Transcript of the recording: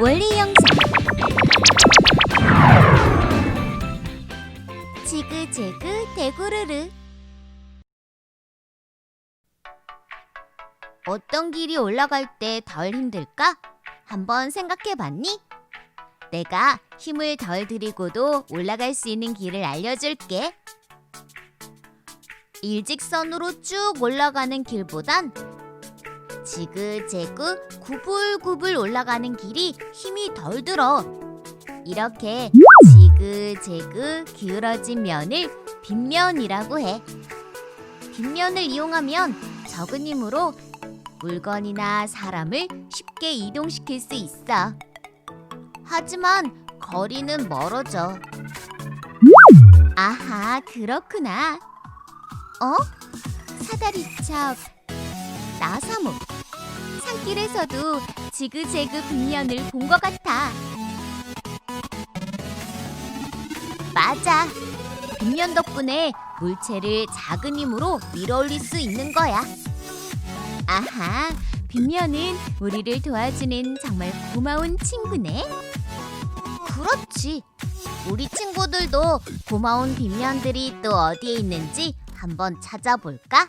원리 영상 지그재그 대구르르 어떤 길이 올라갈 때 덜 힘들까? 한번 생각해 봤니? 내가 힘을 덜 들이고도 올라갈 수 있는 길을 알려줄게. 일직선으로 쭉 올라가는 길보단 지그재그 구불구불 올라가는 길이 힘이 덜 들어. 이렇게 지그재그 기울어진 면을 빗면이라고 해. 빗면을 이용하면 적은 힘으로 물건이나 사람을 쉽게 이동시킬 수 있어. 하지만 거리는 멀어져. 아하, 그렇구나. 어? 사다리차 나사모 산길에서도 지그재그 빗면을 본 것 같아. 맞아. 빗면 덕분에 물체를 작은 힘으로 밀어 올릴 수 있는 거야. 아하, 빗면은 우리를 도와주는 정말 고마운 친구네. 그렇지. 우리 친구들도 고마운 빗면들이 또 어디에 있는지 한번 찾아볼까?